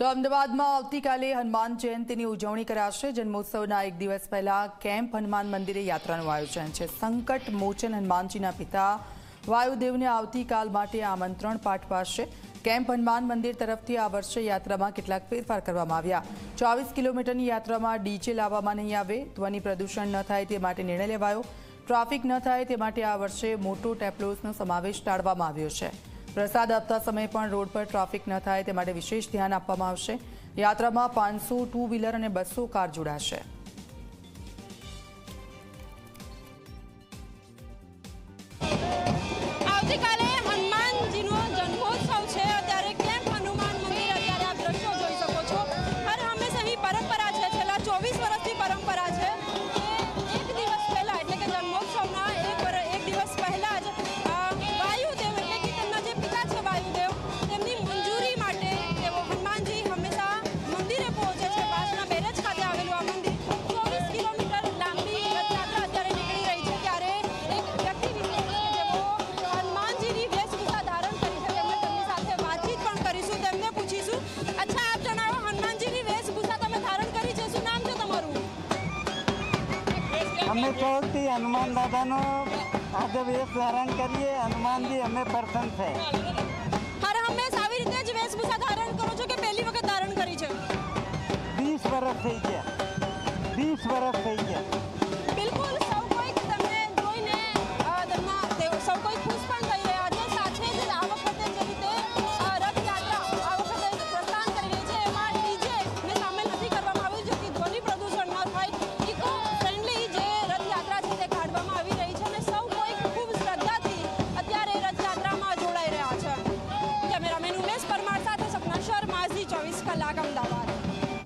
તો અમદાવાદમાં આવતીકાલે હનુમાન જયંતીની ઉજવણી કરાશે. જન્મોત્સવના એક દિવસ પહેલા કેમ્પ હનુમાન મંદિરે યાત્રાનું આયોજન છે. સંકટ મોચન હનુમાનજીના પિતા વાયુદેવને આવતીકાલ માટે આમંત્રણ પાઠવાશે. કેમ્પ હનુમાન મંદિર તરફથી આ વર્ષે યાત્રામાં કેટલાક ફેરફાર કરવામાં આવ્યા. ચોવીસ કિલોમીટરની યાત્રામાં ડીજે લાવવામાં નહીં આવે. ધ્વનિ પ્રદૂષણ ન થાય તે માટે નિર્ણય લેવાયો. ટ્રાફિક ન થાય તે માટે આ વર્ષે મોટો ટેપ્લોસનો સમાવેશ ટાળવામાં આવ્યો છે. પ્રસાદ આપતા સમયે પણ રોડ પર ટ્રાફિક ન થાય તે માટે વિશેષ ધ્યાન આપવામાં આવશે. યાત્રામાં પાંચસો ટુ વ્હીલર અને બસો કાર જોડાશે. અમે સૌથી હનુમાન દાદાનો આજે વેશ ધારણ કરીએ હનુમાનજી અમે પ્રસન્ન છે હર હંમેશ આવી રીતે જ વેશભૂષા ધારણ કરો છો કે પહેલી વખત ધારણ કરી છે? 20 વર્ષ થઈ ગયા. 20 વર્ષ થઈ ગયા.